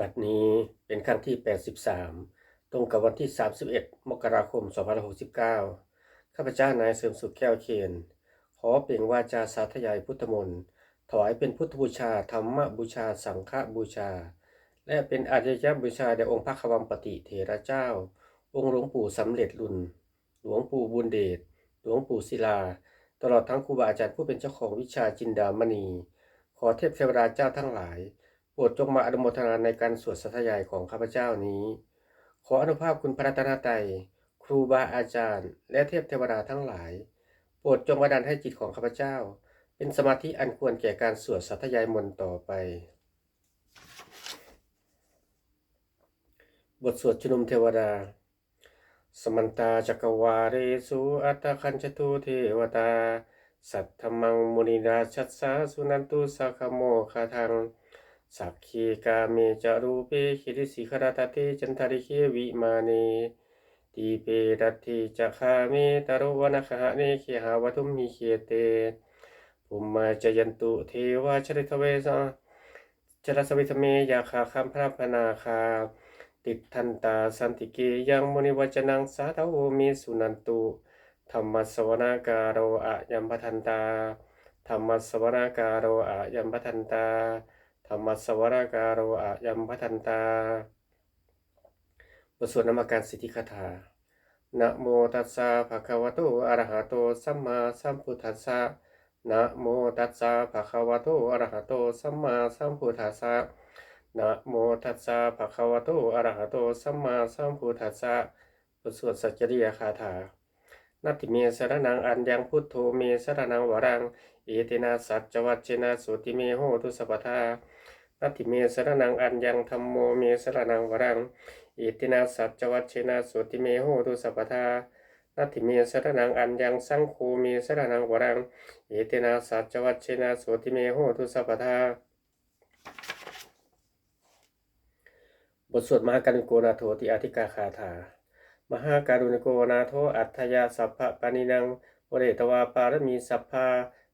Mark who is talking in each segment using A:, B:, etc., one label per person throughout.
A: บัดนี้เป็นครั้งที่ 83 ตรงกับวันที่ 31 มกราคม 2569 ข้าพเจ้านายเสริมสุขแก้วเคียน ขอเปล่งวาจาสาธยายพุทธมนต์ถวายเป็นพุทธบูชา ธรรมบูชา สังฆบูชา และเป็นอาญยบูชาแด่องค์พระควัมปติเถระเจ้า องค์หลวงปู่สำเร็จรุนหลวงปู่บุญเดช หลวงปู่ศิลา ตลอดทั้งครูบาอาจารย์ผู้เป็นเจ้าของวิชาจินดามณี ขอเทพเทวดาเจ้าทั้งหลาย โปรดจงมาอนุโมทนาในการสวดสัทยายของข้าพเจ้านี้ ขออนุภาพคุณพระรัตนตรัยครูบาอาจารย์ และเทพเทวดาทั้งหลาย โปรดจงบันดาลให้จิตของข้าพเจ้า เป็นสมาธิอันควรแก่การสวดสัทยายมนต์ต่อไป บทสวดชุนุมเทวดา สมันตาจักวาเรสุอัตคัญจตุเทวตา สัทธมังมุนิราชัสสาสุนันตุสัคโมคาทัง สักขีกาเมจารูเปคิริสิขราตเตจันทริเควิมาเนตีเปรัตถิจักขาเมตโรวนะขะเนเคหาวทุมหิเคเตภุมมาจยันตุเทวาชริทเวสะจรสวิทเมยาคาคัมพระพนาคา ติดทันตาสันติเกยังมุนิวจนังสาธโวมิสุนันตุธรรมสวนาการโรอะยัมปทันตาธรรมสวนาการโรอะยัมปทันตา ธรรมสวนาการโรอะยัมปทันตาบทสวดนามการสิทธิคาถานะโมตัสสะภะคะวะโตอะระหะโตสัมมาสัมพุทธัสสะนะโมตัสสะภะคะวะโตอะระหะโตสัมมาสัมพุทธัสสะนะโมตัสสะภะคะวะโตอะระหะโตสัมมาสัมพุทธัสสะบทสวดสัจจริยคาถานาติเมสรนังอัญญังพุทโธเมสรนังวรัง เอเตนะสัจจวัจเจนะสุติเมโหตุสัพพทา นาติเมสรนังอัญญังธัมโมเมสรนังวรังอเตนะสัจวัจเจนะสุติเมโหตุสัพพทานาติเมสรนังอัญญังสังโฆเมสรนังวรังอเตนะสัจวัจเจนะสุติเมโหตุสัพพทาบทสวดมหาการุณโกนาโทติอธิกาคาถา มหาการุณโกนาโทอัตยาสัพพะปานินังวเรตวาปารมีสัพพา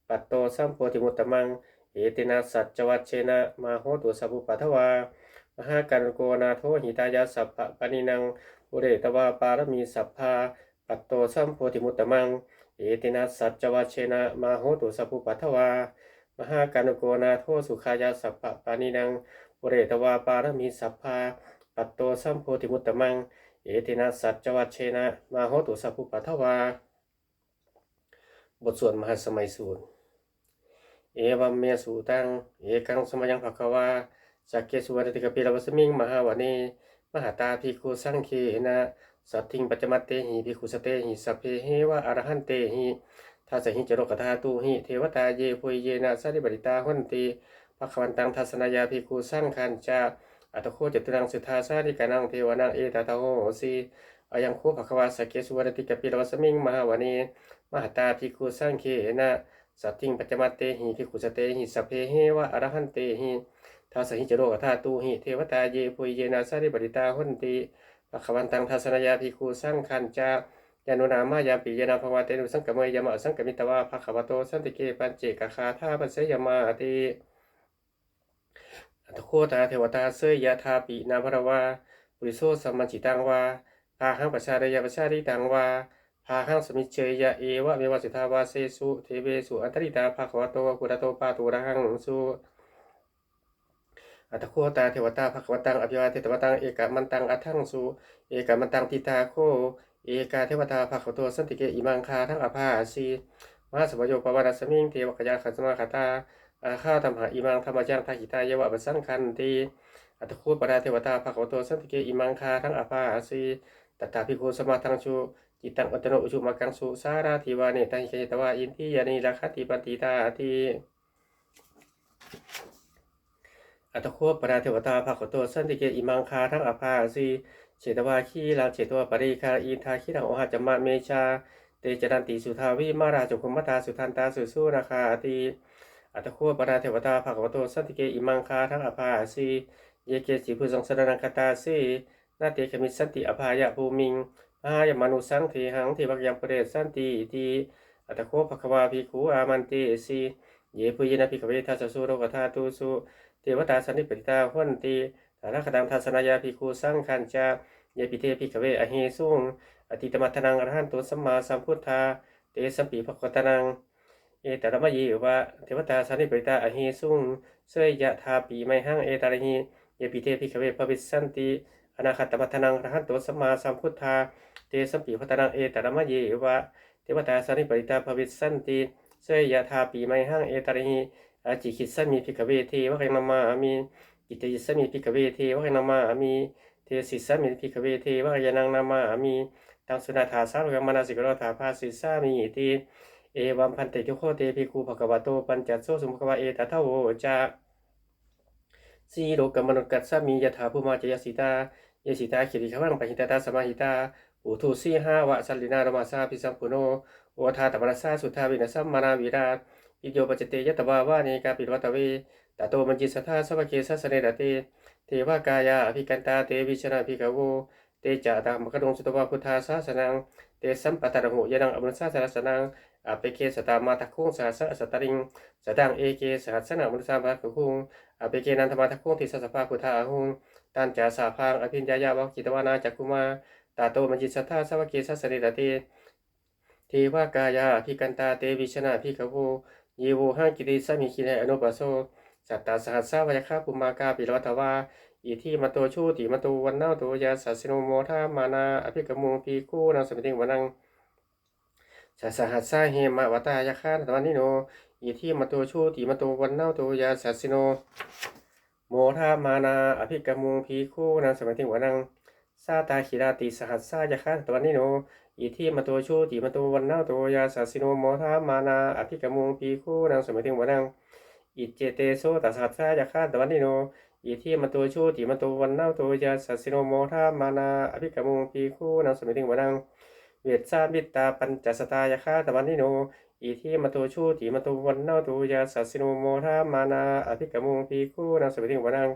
A: ปัตโตสัมโพธิมุตตมัง เอตินาสัจวัชเชนะมาโหตุสัพพุปัทวามหาการุณโกนาโทหิตายาสัพพะปานินังวเรตวาปารมีสัพพาปัตโตสัมโพธิมุตตมัง เอตินาสัจวัชเชนะมาโหตุสัพพุปัทวามหาการุณโกนาโทสุขายาสัพพะปานินังปุเรตวาปารมีสัพพาปัตโตสัมโพธิมุตตมัง เอตินาสัจจวัชเชนะมาโหตุสัพพุปัทวา บทสวดมหาสมัยสูตร เอวัมเมสูตัง เอกังสมยังภควาสักเกสุวัติกปิลวัสมิงมหาวเนมหาตาภิกุสังเคนะสัตถิงปัจจมัตเตหิภิกุสเตหิสัพเพเหวะอรหันเตหิทัสหิจโรกธาตุหิเทวตาเยปุยเยนะสัริบริตาหุนติภควันตังทัศนายาภิกุสังคันจาอัตโคจตุรังสุทาสาริกานังเทวานังเอตตาโหสีอายังโคภควาสกเกสุวรติกปิรวสมิงมหาวนีมหาตาภิกุสังเคนะ สัตติงปัจจมัตเตหิภิขุสเตหิสัพเพเหวะอรหันเตหิทัสหิจโรกธาตุหิเทวตาเยปุยเยนะสาริบริตาหุนติภควันตังทัศนยาภิกขุสังคันจายานุนามายาปิยานาภวะเตนุสังกมยยามะสังกมิตวาภควโตสันติเกปัญเจกคาธาปัสสยมาติอัตโคตาเทวตาเสยยะทาปินาภรวาปุริโสสัมมัญจิตังวาพาหังปชารยะปชาริตังวา พาหังสมิเชยยะเอวะเมวสิทธาวาเสสุเทเวสุอันตริตาภาควโตกุระโตปาตุระหังสุอัตโคตาเทวตาภควตังอภิวาเทตวตังเอกามันตังอัทังสุเอกามันตังทิตาโคเอกาเทวตาภควโตสันติเกอิมังคาทั้งอภาสีมหาสมโยปวารสมิงเทวกยาขันสมาคตาอาข้าธรรมหาอิมังธรรมจังทาหิตายวะบัสสังคันตีอัตโคปราเทวตาภะควโตสันติเกอิมังคาทั้งอภาสีตถาภิกขุสมาทังชู จิตังอัตโนอุชุมากังสุสาราธิวาเนตังหิเกตวาอินทิยานิราคติปฏิตาติอัตโคปราเทวตาภะคโตสันติเกอิมังคาทั้งอภาสีเฉตวาคีลังเฉตวาปริคาอินทาคิรังโอหะจมาเมชาเตจดันติสุทาวิมาราจุคุมตาสุทันตาสุสุนาคาติอัตโคปราเทวตาภะควโตสันติเกอิมังคาทั้งอภาสีเยเกจิพุสังสรนังคตาสีนาเตขมิสันติอภายะภูมิง มหายมนุสังเทหังเทวกยังปเรสันติทีอัตโคภควาภิกขุอามันเตสีเยปุยนะภิกขเวทัสสุโรกธาตุสุเทวตาสันนิปติตาหุนติฐานะคตังทัศนายาภิกขุสังขันจาเยปิเตภิกขเวอหิสุงอติตมัทนังอรหันตุสัมมาสัมพุทธาเตสัมปีภควตนังเอตระมะเยวะเทวตาสันนิปริตาอหิสุงเสยยะทาปีไมหังเอตระหิเยปิเตภิกขเวภวิสันติอนาคตมัทนังอรหันตุสัมมาสัมพุทธา เตสัมปีภควตนังเอตระมะเยวะเทวตาสันนิปริตาภวิสันติเสยยะทาปีไมหังเอตระหิอาจิคิสสมิภิกขเวเทวะเรนามาอามิกิตยิสสมิภิกขเวเทวะเรนามาอามิเทศิสามิภิกขเวเทวะยานังนามาอามิตังสุนาถาสารุกัมนาสิกโรธาภาสิสามิอิติเอวัมพันติทุโคเตภิกขุภควะโตปัญจโสสุภควะเอตถะโวจะสีโลกมนุกัสสามิยถาภูมาจยสิตา เยสิตาขิริขวังปหิตตาสมาหิตา อุทุสีห้าวะสัลลินารมาสาพิสัมปุโนโอทาตมนัสสาสุทาวินัสสัมมานาวิราปิโยปจเตยตวาวาเนกาปิวัตเวตโตมัญจิสัทธาสวะเกสัสเนรเตเทวากายาอภิกันตาเตวิชนะภิกขโวเตจะตังมกดงสุตวาพุทธาสาสนังเตสัมปตะระหุยนังอมนุสาสารสนังอาเปเคสตามาทักคุงสาสะสตริงสตังเอเกสหัสนามนุสาภาคุงอาเปเกนันธมาทักคุงทิสสภาพุทธาหุงตันจาสาพังอภิญญายาวกิตวานาจักคุมา ตาโตมัจิสัทธาสวะเกสัสเนรเตเทวากายาอภิกันตาเตวิชนะภิกขโวเยโวหังกิติสมิคินอนุปัสโสสัตตาสหัสสาวายคาปุมากาปิรวัตวาอิทิมาโตชูติมาโตวันนาโตยาสัสโนโมทามานาอภิกมุงปีกูนังสมิติงวนังสัสหัสสาเฮมาวตายาคาตวันนิโนอิทิมาโตชูติมาโตวันนาโตยาสัสโนโมทามานาอภิกมุงปีกูนังสมิติงวนัง ซาตาคิราติสหัสสายาคาตวันนิโนอิทิมาโตชูติมาโตวันนาโตยาสัสิโนโมทามานาอภิกมุงปีกูนังสมิติงวนังอิเจเตโซตัสหัสสายาคาตวันนิโนอิทิมาตัวชูติมาตัววันนาตัวยาสัสิโนโมทามานาอภิกมุงปีคู่นังสมิติงวนังเวทสามิตาปัญจสตายาคาตวันนิโนอิทิมาตัวชูติมาตัววันนาตัวยาสัสิโนโมทามานาอภิกมุงปีคู่นังสมิติงวนัง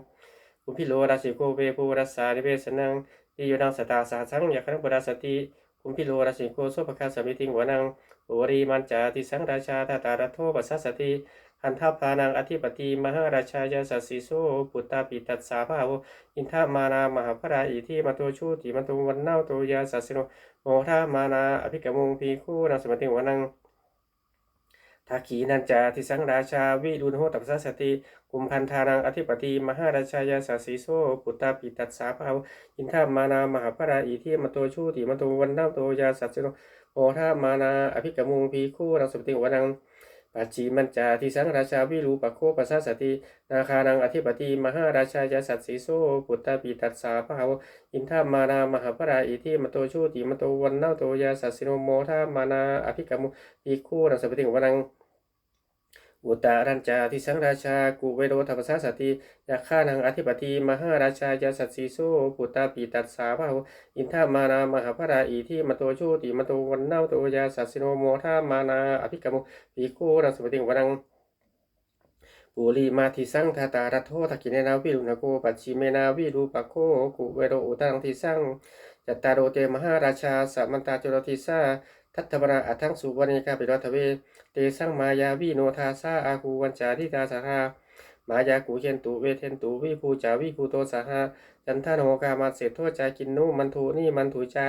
A: คุพิโลราชิโกเวภูรัสสานิเวสนัง ติโยนังสตาสาสังยาคังปราสติคุพิโลราชิโกโสภคาสมิติงวนังโอรีมันจาติสังราชาตาตารัโทปัสสติอันทพานังอธิปติมหาราชายาสัสสิโสปุตตาปิตัสสาภาวอินทามานามหาพระอิทิมาโตชูติมาโตวันเนาโตยาสัสสิโนโมทามานาอภิกมุงพีคู่นังสมติวนัง ทาขีนันจาทิสังราชาวิรุณโหตัปสสติกุมพันธานังอธิปติมหาราชายาสาสีโซปุตตาปิตัสสาภาวอินทามานามหาพระอิทิมโตชูติมโตวันนาโตยาสัสสิโนโอทามานาอภิกมุงพีคู่รังสุติวนัง ปัจจิมันจาทิสังราชาวิรูปโคปัสสสตินาคานังอธิปติมหาราชายาสัตสีโซปุตตาปีตัสสาภาวอินทามานามหาปราอิทิมโตชูติมโตวันนาโตยาสัสสิโนโมทามานาอภิกรรมุอีคู่นังสัพติงวนัง อุตารัญจาทิสังราชากุเวโรทัปสสสติยาฆ่านังอธิปติมหาราชายาสัตสีโซปุตตาปีตัสสาภาอินทามานามหาปราอิทิมโตชูติมโตวันนาโตยาสัสสิโนโมทามานาอภิกรรมุอีคู่นังสัพติงวันังปุริมาทิสังทาตารัตโททักขิเนนาวิรุณโกปัจฉิเมนาวิรูปโคกุเวโรอุตังทิสังจัตตารโรเตมหาราชาสัมมันตาจุลทิสา ทัตถบราอัทังสุวรรณิกาปิรัตเว เตสังมายาวิโนทาสาอาคูวันจาทิตาสหามายากูเคนตุเวเทนตุวิภูจาวิภูโตสหาจันทาโนกามาเสโทจากินนุมันทุนี่มันถุจา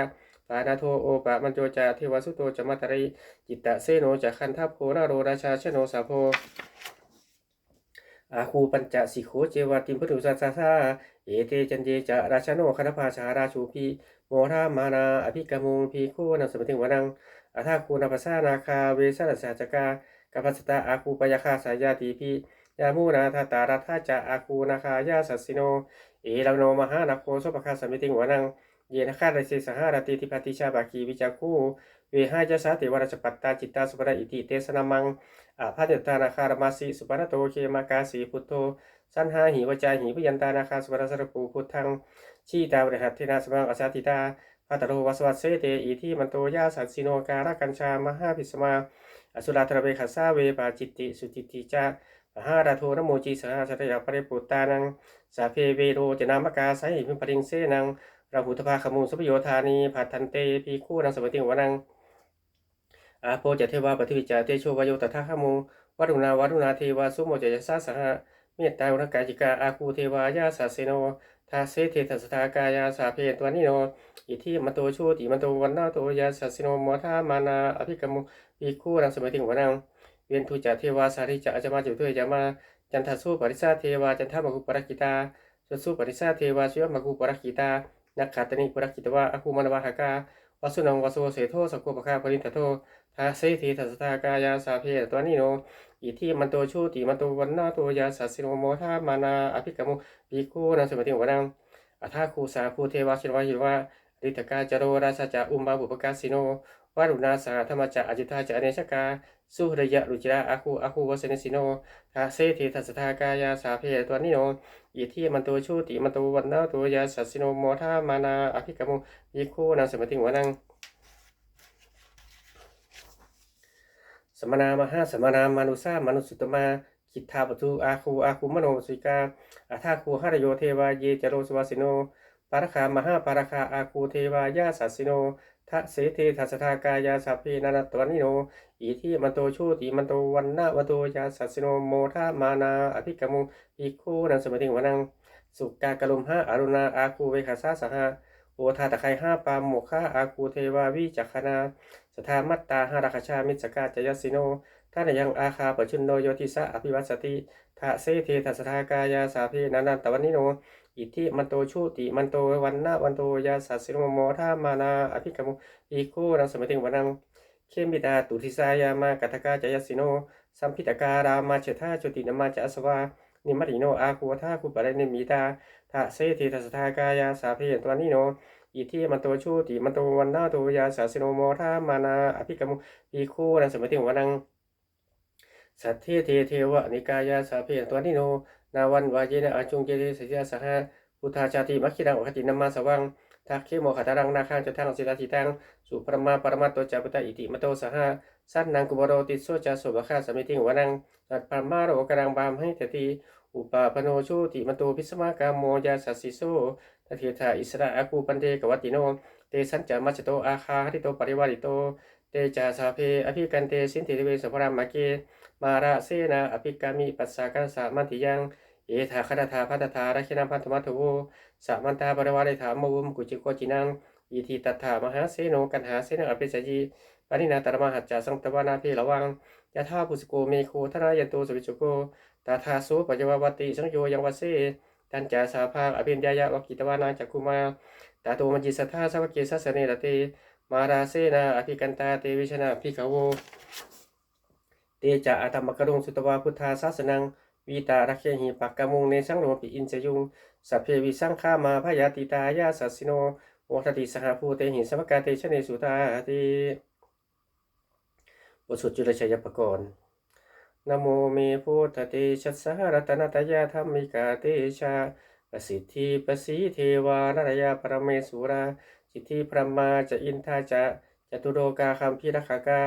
A: ปานาโทโอปะมันโจจาเทวสุโตจมัตริจิตตะเซโนจะคันทัพโคนาโรราชาชโนสาโพอาคูปัญจสิโขเจวาติมพุทธุสัสสะเอเตจันเจจะราชโนคณภาชาราชูพีโมรามานาอภิกรมุงพีโคนังสมติงวนัง อาทาคูนาภาษานาคาเวสนัสสาจกากัปสตาอาคูปยาคาสายาตีพียามูนาทาตารัทาจะอาคูนาคายาสัสิโน เอลังโนมหานาโคโสปคาสมิติงหัวนัง เยนะคาไดเสสหารติทิปติชาบาคีวิจักคูเวหายะสาติวรชปัตตาจิตตาสุปราอิติเตสนามังอาพาเดตานาคารมาสีสุปนโตเคมากาสีพุทโธสันหาหิวจาหิพยันตานาคาสุปรสรปูพุทธังชีตาวริหัตเทนาสมังอสาติตา พัตโรวัสวัสเสเตอีที่มันโตยาสันสิโนการกัญชามหาพิสมาอสุราธรเวขัสสาเวปาจิตติสุจิติจามหาราโทนโมจีสหสัตยาปริปุตตานังสาเพเวโรจนามกาไสหิมปริงเสนังราหุตภาขมุงสุปโยธานีผัดทันเตพีคู่นังสมติวนังอาโปจะเทวาปฏิวิจาเตโชวโยตถาขมุงวัดุนาวัดุนาเทวาสุโมจยสาสหะเมตตาอุณกาจิกาอาคูเทวายาสัสเสโน ทาเสเททัสทากายาสาเพตวานิโน อิทิมันโตชูติมันโตวันนาโตยาสัสโนมทามานาอภิกรรมุปีคู่รังสมัยถึงวันนัง เวียนทุจาเทวาสาริจะอาจมาจุด้วยจะมา จันทสุปริสาเทวาจันทมกุปรกิตาสุสุปริสาเทวาชิวมกุปรกิตา นักขัตติปรกิตวะอคุมานวะหากาวสุนังวสุเสโทสกุปะคาปรินทโท ทาเสเททัสทากายาสาเพตัวานิโนอิทิมันโตชูติมันโตวันนาโตยาสัสสิโนโมทามานาอภิกรรมุปีคู่รังสมัยถึงวันังอัฐาคูสาภูเทวาชินวาหิวาริตกาจโรราชจาอุมบาบุปกาสิโนวารุณาสาธรรมจาอจิตาจาเนชกาสุระยะรุจิราอาคูอาคูวสเนสิโนทาเสเททัสทากายาสาเพตัวนิโนอิทิมันโตชูติมันโตวันนาตัวยาสัสสิโนโมทามานาอภิกรรมุยิคูนังสมติวนัง สมนามหาสมนามานุสามนุสุตมาคิทธาปทุอาคูอาคูมโนสุกาอัฏฐาคูหารโยเทวาเยจโรสวาสิโนปารคามหาปารคาอาคูเทวายาสัสิโนทะเสเททัสทากายาสัพเพนันตวนิโนอิทิมันโตชูติมันโตวันนาวันโตยาสัสิโนโมทามานาอภิกรรมุอิคูนังสมติงวนังสุกากะลุมหาอรุณาอาคูเวคาสาสหา โอทาตะไคห้าปามโมฆาอาคูเทวาวิจักขณาสทามัตตาหาราคชามิสกาจยสิโนท่านยังอาคาปชุนโนโยติสะอภิวัสติทะเสเททัสทากายาสาเพนันตวันนิโน อิทิมันโตชูติมันโตวันนาวันโตยาสัสสิโนโมทามานาอภิกรรมุอีโคนังสมัยถึงวันังเคมิดาตุทิสายามากัตกาจยสิโน สัมพิตการามาเชธาจุตินามาจอสวานิมัติโนอาคูทาคุปะเรเนมีตา ทะเสเททัสทากายาสาเพตวันนิโนอิทิมันโตชูติมันโตวันนาโตยาสัสสิโนโมทามานาอภิกรรมุอีโคนังสมัยถึงวันังสัทเทเทเทวะนิกายาสาเพตัวนิโนนาวันวาเยนะอาจุงเจเทสยาสหะพุทธาชาติมัคคิรังอคตินามาสวังทักเคโมขตารังนาคังจะทังสิทาติตังสุปรมาปรมาตโตจาปุตตะอิติมโตสหะสันนังกุบโรติโสจาสุบะคาสมิติงวนังสัตปรมาโรกรังบามให้เตติ อุปาปโนชูติมโตพิสมากามโมยาสัสสิโสทเทธาอิสระอากูปันเตกวัติโน เตสัญจามัจโตอาคาหติโตปริวาริโต เตจาสาเพอภิกันเตสินติเวสพรามาเก มาระเสนาอภิกามิปัสสากันสามันติยังเอธาคตถาพัตถาราชินาพันธมัทโวสามันตาบริวาริถามมุมกุจิโกจินังอิทิตัถามหาเสโนกันหาเสนาอภิสยีปานินาตรมหัจจาสังตวานาเพระวังยะธาปุสโกเมโคทนายันโตสุวิจุโก ตาทาโสปัจจวัติสังโยยังวเสตันจาสาภาอภิญญายะวกิตวานาจักคุมาตาโตมัจจิสัทธาสวเกสัสเนรเตมาราเสนาอภิกันตาเตวิชนาภิกขโวเตจะอาธรรมกรุงสุตวาพุทธาสาสนังวีตารักเคหิปักกะมุงเนสังโรปิอินเสยุงสัพเพวิสังฆามาพยาติตายาสัสสิโนโมทติสหภูเตหิสมกาเตชะเนสุตาติบทสวดจุลชัยปกรณ์ นโมเมพุทธเตชัสสหรัตนตยาธรรมิกาเตชาประสิทธิประสีเทวานรยาปรเมสุราสิทธิพระมาจะอินทาจะจตุโรกาคัมพิรคากา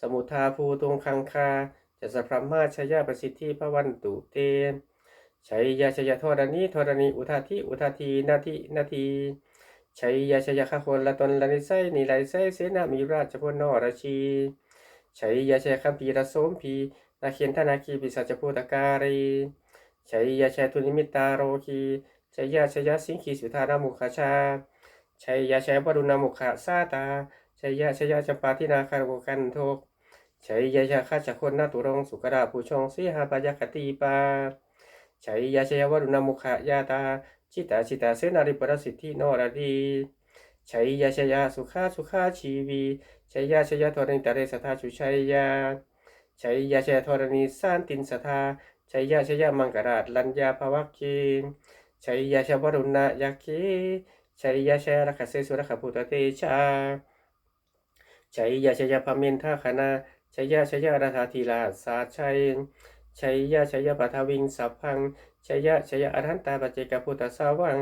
A: สมุทาภูตุงคังคาจะสัพพรหมาชยาประสิทธิพระวันตุเตชัยยาชยธรณีธรณีอุทาธิอุทาทีนาทีนาทีชัยยาชยคาคนละตนละนิไสนิไลไสเสนามีราชพลนอราชีชัยยาชยาคัมพีระโสมพี นาเคียนธนาคีปิสัจภูตการีชัยยาชยทุนิมิตาโรคีชัยยาชยสิงคีสุธานามุขชาชัยยาชัยวรุณมุขะซาตาชัยยะชัยยจำปาทินาคารโกกันโทกชัยยะชาคาจักคนนาตุรงสุกราผู้ชงสีหาปายคติปาชัยยะชัยวรุณมุขะยาตาจิตาจิตาเสนาริปรสิทธิโนรดีชัยยะชัยยะสุขาสุขาชีวีชัยยะชัยยะธรณีตะเรสทาชุชัยยะ ชัยยะชัยธรณีสานตินสทาชัยยะชัยยะมังกราชลัญญาภวัคคีชัยยะชาวรุณะยักขีชัยยะชัยรักเสสุรคพุตเตชาชัยยะชัยยะพมินทาคณาชัยยะชัยยะรัฐาธีลาสาชัยชัยยะชัยยะปัทวิงสัพพังชัยยะชัยยะอรันตาปเจกพุทธสาวัง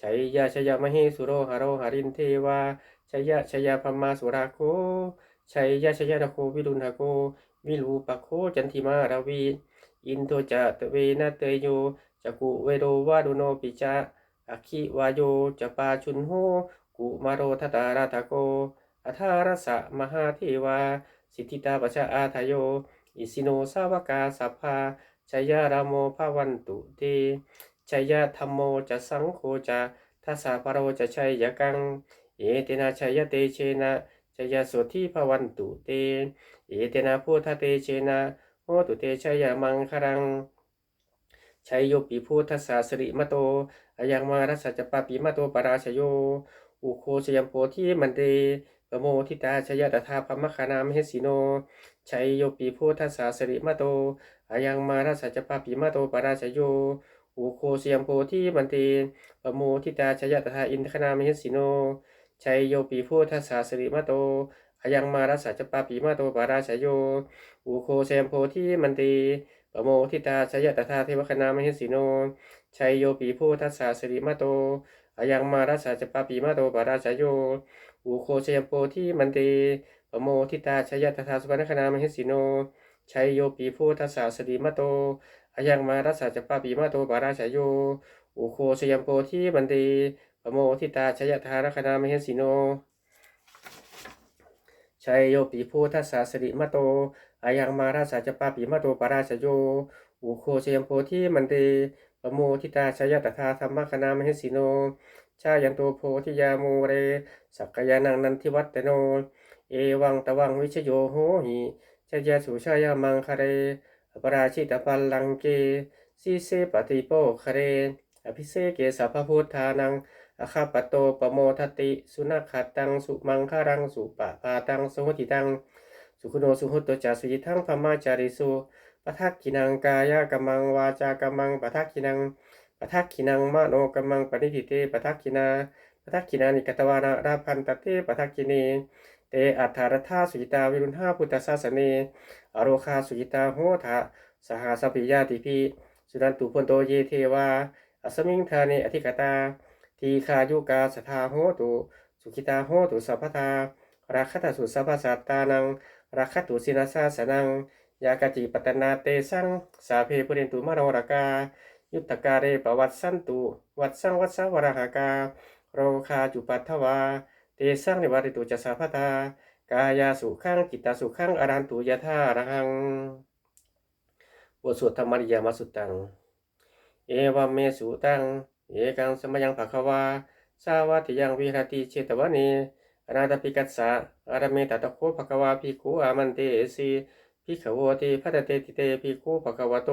A: ชัยยะชัยยะมหิสุโรหโรหรินเทวาชัยยะชัยยะพมาสุราโคชัยยะชัยยะนโควิรุณหโก วิรูปโคจันทิมาราวี อินโทจะตเวนะเตโยจักุเวโรวาดุโนปิจาอคิวายโยจะปาชุนโหกุมาโรทตาราทโกอัทารสะมหาเทวา สิทธิตาปชาอาทโย อิสิโนสาวกาสัพพาชยารามโมภาวันตุเตชัยยะธรรมโมจะสังโฆจะทัสสะปะโรจะชัยยะกัง เอเตนะชัยยะเตเชนะชัยยะโสทิภวันตุเต อเตนะพุทธเตเชนะโหตุเตชัยยะมังครังชัยโยปิพุทธสสาสริมโตอายังมารัสจปปปิมโตปราชโย อุโคชยมโพธิมันเตปโมทิตาชยตถาพมคานามเฮสิโนชัยโยปิพุทธสสาสริมโตอายังมารัสจปปปิมโตปราชโย อุโคชยมโพธิมันเตปโมทิตาชยตถาอินทคานามเฮสิโนชัยโยปีพุทธสสาสริมโต อายังมารัสสะจปปปิมโตปราชโย อุโคเชมโพธิมันตีปโมทิตาชยตถาเทวคณามหิสิโน ชัยโยปีพุทธสสาสริมโตอายังมารัสสะจปปปิมโตปราชโย อุโคเชมโพธิมันตีปโมทิตาชยตถาสุปนคณามหิสิโน ชัยโยปีพุทธสสาสริมโตอายังมารัสสะจปปปิมโตปราชโย อุโคเชยมโพธิมันตีปโมทิตาชยตถารคณามหิสิโน ชัยโยปีพุทธสสาสริมโตอายังมาราสาจปาปีมโตปราชโยอุโคเชยมโพธิมันเตปโมทิตาชยตถาธรรมคณามหิสิโน ชายันโตโพธิยามูเร สักกยานังนันทิวัตโน เอวังตวังวิชโยโหหิชยสุชายามังคาเรอปราชิตปัลลังเกสีเสปฏิโปคะเร อภิเศกเกสัพพพุทธานัง อาคาปโตปโมทติ สุนัขขัดตัง สุมังคารัง สุปะปาตังสุหติตัง สุขโนสุหุตตจาสุยิทังพมาจาริสุปทักขินังกายะกัมมังวาจากัมมังปทักขินังปทักขินังมโนกัมมังปณิทิเตปทักขินาปทักขินานิกตวานาราพันตเตปทักขิเนเตอัฏฐารธาสุยิตาวิรุณหาพุทธศาสเนอโรคาสุยิตาโหทะสหสัพพิยาติพิสุนันตุพนโตเยเทวาอสมิงธาเนอธิกตา ทีคายุกาสทาโหตุสุขิตาโหตุสัพพทาราคตสุสัพพสัตตานังราคตุสินาสาสนังยากจิปตนาเตสังสาเพปุเรนตุมโนรากา ยุตตการเรปวัตสันตุ วัดสังวัดสวรหากา โรคาจุปัทถวา เตสังนิวาริตุจะสัพพทากายาสุขังจิตตาสุขังอรันตุยะธารังบทสวดธรรมริยามาสุตตัง เอวัมเมสุตัง เอกังสมยังภะควาสาวัติยังวิหรติเชตวเนอนาตปิกัสสะอารเมตตะโคภควาภิกขุอามันเตเอสีภิกขโวติพัตเตติเตภิกขุภควะโต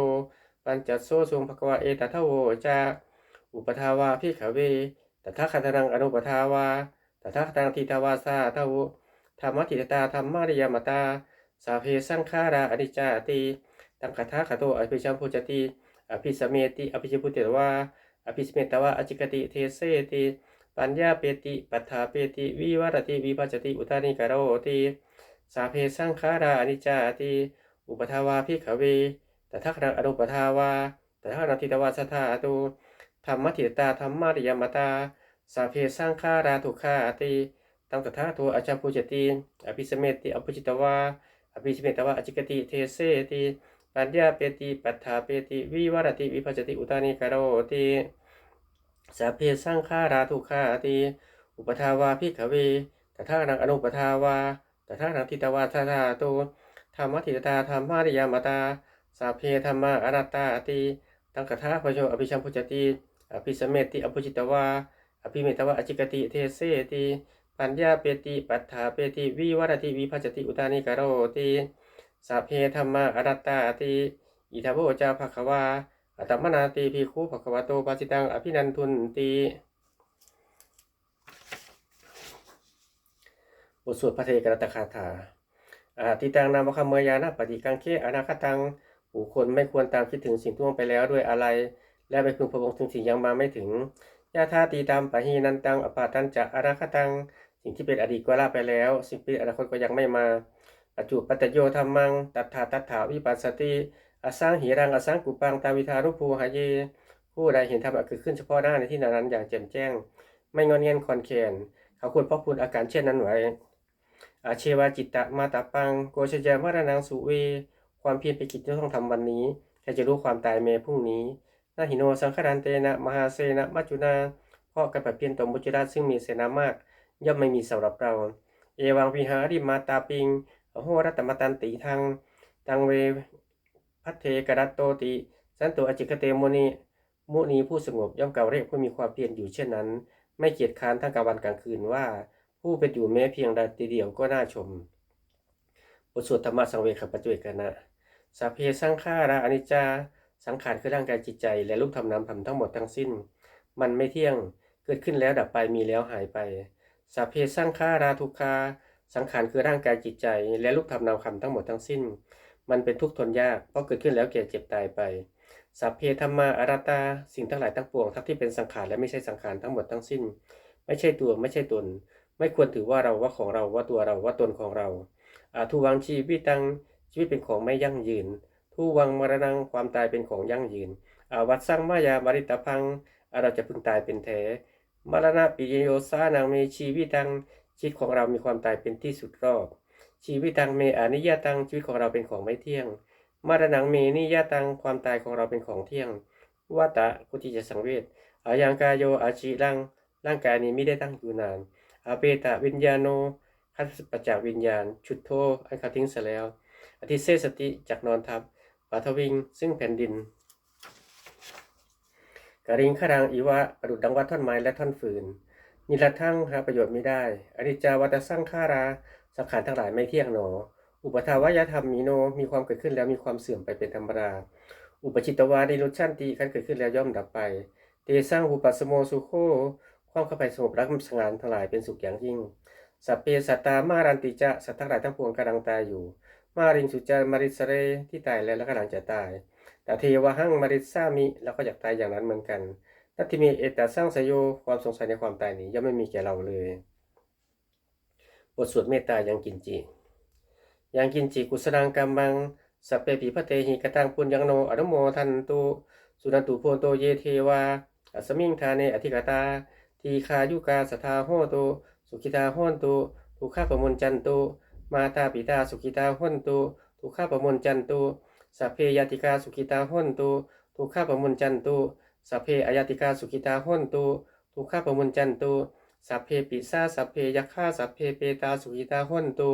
A: ปัญจโสสุงภะควะเอตทะโวจาอุปทาวาภิกขเวตถาคตนังอนุปทาวาตถาคตังทิทาวาสาทวุธรรมทิตตาธรรมาริยมตา สาเพสังขาราอนิจจาติตังคทาคโตอภิชัมพุจติอภิสเมติอภิชพุเตวา อภิสเมตวาอจิกติเทเสติปัญญาเปติปัฏฐาเปติวิวรติวิปัจติอุทานิกโรติสาเพสังขาราอนิจจาติอุปทาวาภิขเวตถาคตังอนุปทาวาตถาคตทิตวาสทาตุธรรมทิตตาธรรมาริยมตาสาเพสังขาราทุกขาติตังตถาตัวอาจารพุจติอภิสเมติอภิจิตวาอภิสเมตวาอจิกติเทเสติ ปัญญาเปติปัฏฐาเปติวิวารติวิภัจติอุตานิกโรติสัพเพสังขาราทุกขาติอุปทาวาภิกเวตถานังอนุปทาวาตถานังทิตวาทาธาตุธรรมทิตตาธรรมาริยามตาสัพเพธรรมาอนัตตาติตังคทาพโชอภิชัมพุจติอภิสเมติอภิจิตวาอภิเมตวาอจิกติเทเสติปัญญาเปติปัฏฐาเปติวิวารติวิภัจติอุตานิกโรติ สัพเพธรรมาอนัตตาติอิทัพโพจาภควาอัตมนาติภิกขุภควาโตปาจิตังอภินันทุนติบทสวดพระเทกรตคาถาอาติตังนามคำเมยานะปฏิกังเคอนาคตังบุคคลไม่ควรตามคิดถึงสิ่งที่ล่วงไปแล้วด้วยอะไร และไปพึงพะวงถึงสิ่งยังมาไม่ถึงยาธาตีตามปะหีนันตังอปาตันจะอนาคตัง สิ่งที่เป็นอดีตก็ละไปแล้ว สิ่งที่อนาคตก็ยังไม่มา ปัจจุปัตโยธรรมัง ตัทธาตัทธาวิปัสสติอสังหิรังอสังกุปังตาวิธารุภูหายเยผู้ใดเห็นธรรมะเกิดขึ้นเฉพาะหน้าในที่นั้นอย่างแจ่มแจ้ง ไม่งอนเงียนคอนแคนเขาควรพราะคุณอาการเช่นนั้นไว้อาเชวาจิตตะมาตาปังโกชยามารนังสุเว ความเพียรเป็นกิจที่ต้องทำวันนี้แค่จะรู้ความตายเมพรุ่งนี้นาหิโนสังขารานเตนะมหาเสนะมัจจุนาเพราะการปรับเปลี่ยนต่อมุจราซึ่งมีเสนามาก ย่อมไม่มีสำหรับเรา เอวังวิหาริมาตาปิง โหรัตมตันติทางตังเวพัทเทกรัตโตติ สันตุอจิกเตมุนิมมุนีผู้สงบย่อมเก่าเรียกผู้มีความเพียรอยู่เช่นนั้น ไม่เกียจค้านทั้งกลางวันกลางคืนว่า ผู้เป็นอยู่แม้เพียงใดทีเดียวก็น่าชมบทสวดธรรมะสังเวชขปัจจุเวกนะสัพเพสังขาราอนิจจาสังขารคือร่างกายจิตใจ และรูปธรรมนามธรรมทั้งหมดทั้งสิ้น มันไม่เที่ยงเกิดขึ้นแล้วดับไปมีแล้วหายไปสัพเพสังขาราทุกขา สังขารคือร่างกายจิตใจ และรูปธรรมนามธรรมทั้งหมดทั้งสิ้น มันเป็นทุกข์ทนยาก เพราะเกิดขึ้นแล้วแก่เจ็บตายไปสัพเพธรรมาอารัตตา สิ่งทั้งหลายทั้งปวงทั้งที่เป็นสังขารและไม่ใช่สังขารทั้งหมดทั้งสิ้น ไม่ใช่ตัวไม่ใช่ตน ไม่ควรถือว่าเราว่าของเราว่าตัวเราว่าตนของเราอาทุวังชีวิตตังชีวิตเป็นของไม่ยั่งยืน ทุวังมรณังความตายเป็นของยั่งยืนอาวัตสังมายามาริตพังเราจะพึงตายเป็นแท้มรณะปิโยสานังเมชีวิตัง ชีวิตของเรามีความตายเป็นที่สุดรอบ ชีวิตังเมอนิยตังชีวิตของเราเป็นของไม่เที่ยง มรณังเมนิยตังความตายของเราเป็นของเที่ยงวัตตะกุติจะสังเวชอายังกายโยอาชีรังร่างกายนี้ไม่ได้ตั้งอยู่นานอาเปตะวิญญาโนคัสปัจจากวิญญาณ ชุดโทอันเขาทิ้งเสียแล้ว อธิเสสติจากนอนทับปาทวิง ซึ่งแผ่นดินกริงขรังอีวะประดุดดังวัดท่อนไม้และท่อนฟืน นิรัตทั้งหาประโยชน์ไม่ได้อนิจาวัตสังขารา สังขารทั้งหลายไม่เที่ยงหนอ อุปทาวายธรรมมีโน มีความเกิดขึ้นแล้วมีความเสื่อมไปเป็นธรรมดา อุปจิตตวาดิรุชันติขันเกิดขึ้นแล้วย่อมดับไป เตสร้างหุปัสสโมสุโค ความเข้าไปสงบรักสงานทั้งหลายเป็นสุขอย่างยิ่ง สัพเพสัตตามารันติจะ สัตว์ทั้งหลายทั้งปวงกำลังตายอยู่ มาริงสุจามาริสเรที่ตายแล้วแล้วกำลังจะตาย แต่เทวหังมาริสามิแล้วก็อยากตายอย่างนั้นเหมือนกัน นัตติมีเอตตาสร้างสยโยความสงสัยในความตายนี้ย่อมไม่มีแก่เราเลย บทสวดเมตตายังกินจิยังกินจิกุสลังกัมมังสัพเพปิพเตหิกตังปุญญังโนอนุโมทันตุสุนันตุโพโตเยเทวาอัสมิงทาเนอธิกตา ทีคายุกาสทาโหตุสุขิตาโหนตุทุกข้าปมุนจันตุมาตาปิตาสุขิตาโหนตุทุกข้าปมุนจันตุสัพเพยติกาสุขิตาโหนตุทุกข้าปมุนจันตุ สัพเพอายติกาสุขิตาโหนตุทุกข้าปมุนจันตุสัพเพปิสาสัพเพยักขาสัพเพเปตาสุขิตาโหนตุ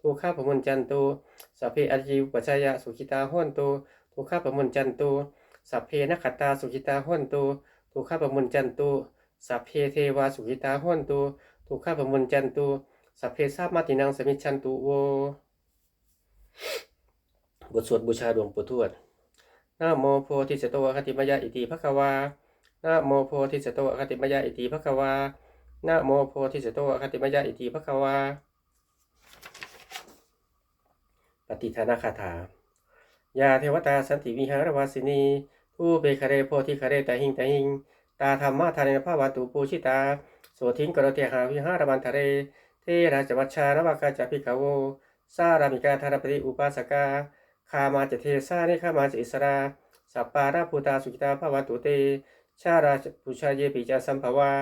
A: ทุกข้าปมุนจันตุสัพเพอจิวปัจจยะสุขิตาโหนตุทุกข้าปมุนจันตุสัพเพนักขตาสุขิตาโหนตุทุกข้าปมุนจันตุสัพเพเทวาสุขิตาโหนตุทุกข้าปมุนจันตุสัพเพทราบมาตินังสมิชันตุโวบทสวดบูชาดวงปู่ทวด นะโมโพธิสัตวะคติมยาอิติภควานะโมโพธิสัตวะคติมยาอิติภควานะโมโพธิสัตวะคติมยาอิติภควา ปฏิทานาคาถายาเทวตาสันติวิหารวาสินีผู้เบคาเรโพธิคาเรตหิงตหิง ตาธรรมะทานภาวันตุปูชิตาโสทิงกรเตหาวิหารบันทะเร เทราชวัชชานวากาจพิกาโวสารามิกาธารปฏิอุปาสกา คามาจะเทสานิคามาจะอิสราสัปปาราภูตาสุกิตาภาวันตุเต ชาราปุชาเยปิจาสัมภวา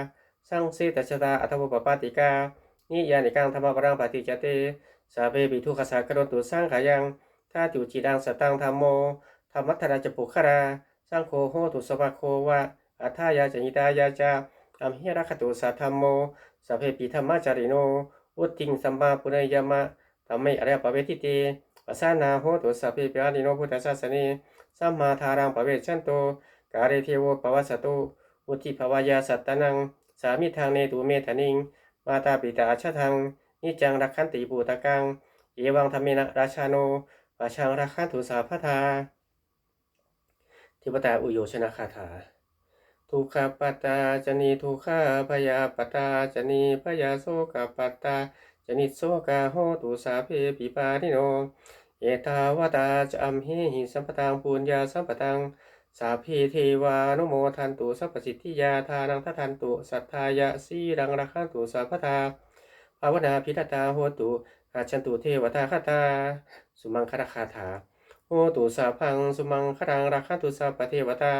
A: สังเสตชตาอัทวปปาติกา นิยานิกังธรรมปรังปฏิจเต สาเปปิทุขสากรตุสร้างขายังท่าติวจีดังสตังธรรมโมธรรมัทราจปุคราสร้างโคโหตุสวะโควะอัทายาจญิตายาจาอัมหิรัคตุสัทธรรมโมสัพเพปิธรรมจาริโนอุติงสัมมาปุเรยมะธรรมะอริยปเวทิเต ปัสานาโหตุสัพเพปิอานิโนพุทธศาสนีสัมมาทารังปเวชันโต กาเรเทโวปวัสตุอุทิภวายาสัตตนัง สามิทางเนตุเมธนิง มาตาปิตาชะทัง นิจังรักขันติปูตะกัง เอวังธรรมินะราชาโนปะชังรักขันตุสาพทาทิปตาอุโยชนะคาถาทุกขปัตตาจนีทุกขาพยาปตตาจนีพยาโสกปัตตาจนิโสกาโหตุสาเพปิปานิโน เอตาวตาจะอัมเหหิสัมปตังปุญญาสัมปตังสาพีเทวานุโมทันตุสัพพสิทธิยาทานังทัทันตุสัทธายะสีรังรักขันตุสัพพทาภาวนาพิทตาโหตุอาชันตุเทวตาคตา สุมังคาคาถาโหตุสาพังสุมังครังรักขันตุสัพพเทวตา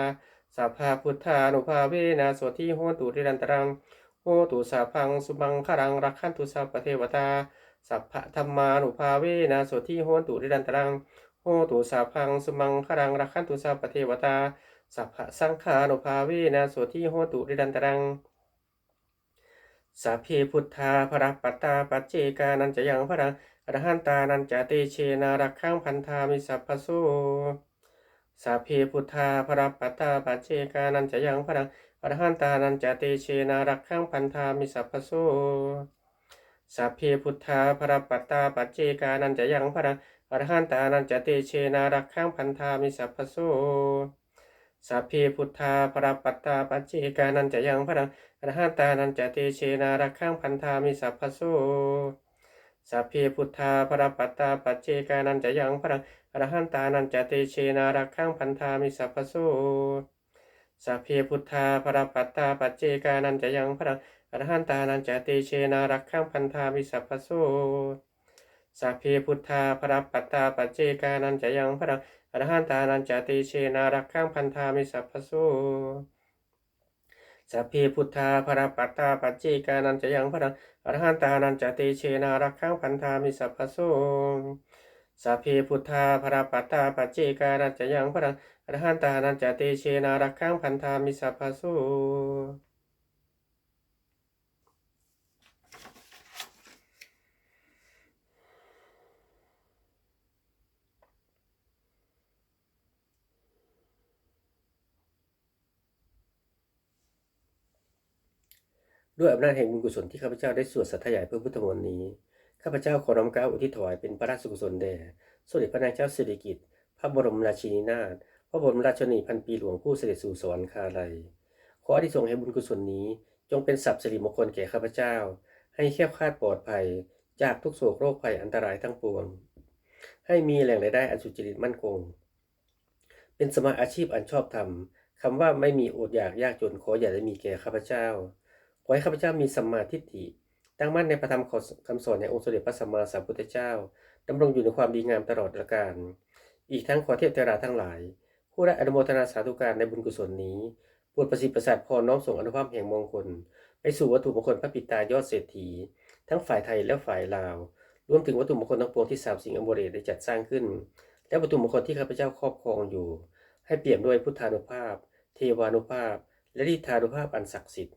A: สัพพาพุทธานุภาเวนะโสทิโหตุริรันตรังโหตุสาพังสุมังครังรักขันตุสัพพเทวตา สัพพะธรรมานุภาเวนะโสทิโหตุริรันตรังโหตุสาพังสมังครังรักขันตุสัพพเทวตา สัพพะสังฆานุภาเวนะโสทิโหตุริรันตรังสัพเพพุทธาภรปัตตาปัจเจกานันจะยังพระอรหันตานันจะเตเชนารักขังพันธามิสัพพโสสัพเพพุทธาพระปัตตาปัจเจกานันจะยังพรังอรหันตานันจะเตเชนารักขังพันธามิสัพพโส สัพเพพุทธาพระปัตตาปัจเจกานันจะยังพรังอรหันตานันจะเตเชนารักขังพันธามิสัพพโสสัพเพพุทธาพระปัตตาปัจเจกานันจะยังพรังอรหันตานันจะเตเชนารักขังพันธามิสัพพโสสัพเพพุทธาพระปัตตาปัจเจกานันจะยังพรังอรหันตานันจะเตเชนารักขังพันธามิสัพพโสสัพเพพุทธาพระปัตตาปัจเจกานันจะยังพระ อรหันตานันจะเตเชนารักขังพันธามิสัพพโสสัพเพพุทธาพระปัตตาปัจเจกานันจะยังพระอรหันตานันจะเตเชนารักขังพันธามิสัพพโสสัพเพพุทธาพระปัตตาปัจเจกานันจะยังพระอรหันตานันจะเตเชนารักขังพันธามิสัพพโสสัพเพพุทธาพระปัตตาปัจเจกานัจจะยังพระอรหันตานันจะเตเชนารักขังพันธามิสัพพโส ด้วยอำนาจแห่งบุญกุศลที่ข้าพเจ้าได้สวดสัตยายเพื่อพุทธมนต์นี้ ข้าพเจ้าขอน้อมเกล้าอุทิศถวายเป็นพระราชกุศลแด่สมเด็จพระนางเจ้าสิริกิติ์พระบรมราชินีนาถพระบรมราชชนีพันปีหลวงผู้เสด็จสู่สวรรคาลัย ขออธิสงส์ให้บุญกุศลนี้ จงเป็นสัพสิริมงคลแก่ข้าพเจ้า ให้แคล้วคลาดปลอดภัย จากทุกโศกโรคภัยอันตรายทั้งปวง ให้มีแหล่งรายได้อันสุจริตมั่นคง เป็นสมาอาชีพอันชอบธรรมคำว่าไม่มีอดอยากยากจนขออย่าได้มีแก่ข้าพเจ้า ขอให้ข้าพเจ้ามีสัมมาทิฏฐิตั้งมั่นในพระธรรมคำสอนแห่งองค์สมเด็จพระสัมมาสัมพุทธเจ้าดำรงอยู่ในความดีงามตลอดกาลอีกทั้งขอเทพเทวดาทั้งหลาย ผู้ได้อนุโมทนาสาธุการในบุญกุศลนี้โปรดประสิทธิ์ประสาทพรน้อมส่งอนุภาพแห่งมงคล ไปสู่วัตถุมงคลพระปิตายอดเศรษฐี ทั้งฝ่ายไทยและฝ่ายลาว รวมถึงวัตถุมงคลทั้งปวงที่สามสิงห์อมเบรได้จัดสร้างขึ้น และวัตถุมงคลที่ข้าพเจ้าครอบครองอยู่ ให้เปี่ยมด้วยพุทธานุภาพ เทวานุภาพ และฤทธานุภาพอันศักดิ์สิทธิ์